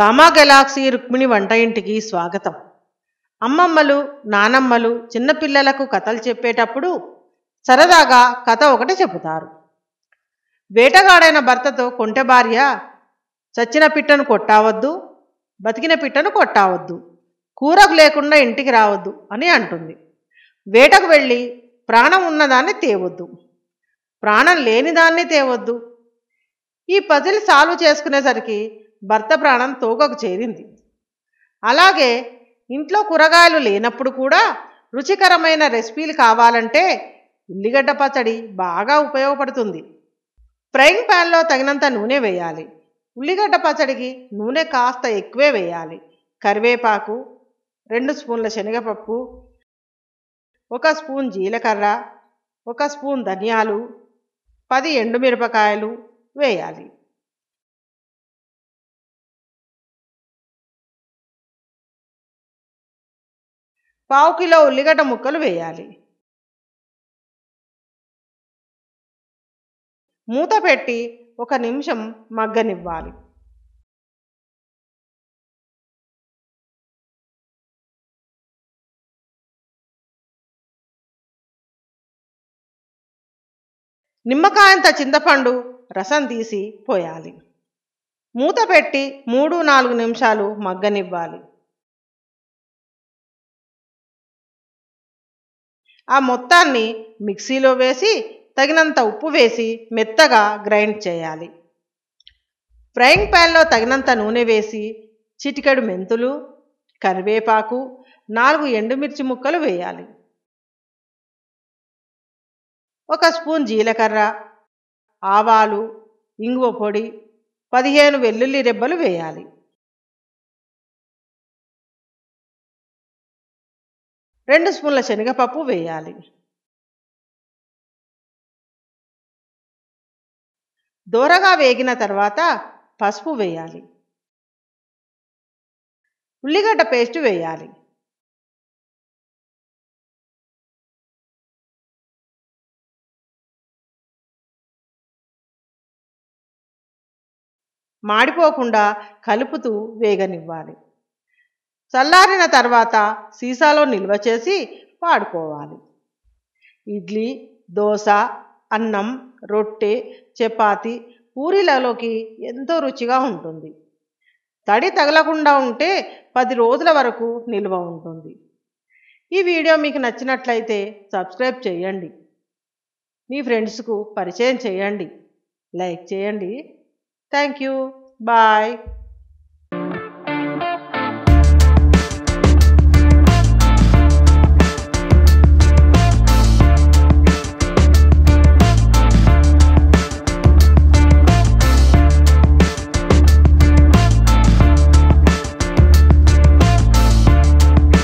Gamma Galaxy Rukmini వంట ఇంటికి స్వాగతం. అమ్మమ్మలు నానమ్మలు చిన్నపిల్లలకు కథలు చెప్పేటప్పుడు సరదాగా కథ ఒకటి చెబుతారు. వేటగాడైన భర్తతో కొంటె భార్య చచ్చిన పిట్టను కొట్టావద్దు బతికిన పిట్టను కొట్టావద్దు కూరకు లేకుండా ఇంటికి రావద్దు అని అంటుంది. వేటకు వెళ్ళి ప్రాణం ఉన్నదాన్ని తేవద్దు. ప్రాణం లేనిదాన్ని తేవద్దు. ఈ పజిల్ సాల్వ్ చేసుకునేసరికి భర్త ప్రాణం తోకకు చేరింది. అలాగే ఇంట్లో కూరగాయలు లేనప్పుడు కూడా రుచికరమైన రెసిపీలు కావాలంటే ఉల్లిగడ్డ పచ్చడి బాగా ఉపయోగపడుతుంది. ఫ్రైయింగ్ ప్యాన్లో తగినంత నూనె వేయాలి. ఉల్లిగడ్డ పచ్చడికి నూనె కాస్త ఎక్కువే వేయాలి. కరివేపాకు రెండు స్పూన్ల శనగపప్పు ఒక స్పూన్ జీలకర్ర ఒక స్పూన్ ధనియాలు పది ఎండుమిరపకాయలు వేయాలి. పావు కిలో ఉల్లిగడ్డ ముక్కలు వేయాలి. మూత పెట్టి ఒక నిమిషం మగ్గనివ్వాలి. నిమ్మకాయంత చింతపండు రసం తీసి పోయాలి. మూత పెట్టి మూడు నాలుగు నిమిషాలు మగ్గనివ్వాలి. ఆ మొత్తాన్ని మిక్సీలో వేసి తగినంత ఉప్పు వేసి మెత్తగా గ్రైండ్ చేయాలి. ఫ్రైయింగ్ ప్యాన్లో తగినంత నూనె వేసి చిటికెడు మెంతులు కరివేపాకు నాలుగు ఎండుమిర్చి ముక్కలు వేయాలి. ఒక స్పూన్ జీలకర్ర ఆవాలు ఇంగువ పొడి పదిహేను వెల్లుల్లి రెబ్బలు వేయాలి. రెండు స్పూన్ల శనగపప్పు వేయాలి. దూరగా వేగిన తర్వాత పసుపు వేయాలి. ఉల్లిగడ్డ పేస్ట్ వేయాలి. మాడిపోకుండా కలుపుతూ వేగనివ్వాలి. చల్లారిన తర్వాత సీసాలో నిల్వ చేసి వాడుకోవాలి ఇడ్లీ దోశ అన్నం రొట్టె చపాతి పూరీలలోకి ఎంతో రుచిగా ఉంటుంది. తడి తగలకుండా ఉంటే పది రోజుల వరకు నిల్వ ఉంటుంది. ఈ వీడియో మీకు నచ్చినట్లయితే సబ్స్క్రైబ్ చేయండి. మీ ఫ్రెండ్స్కు పరిచయం చేయండి. లైక్ చేయండి. Thank you. బాయ్.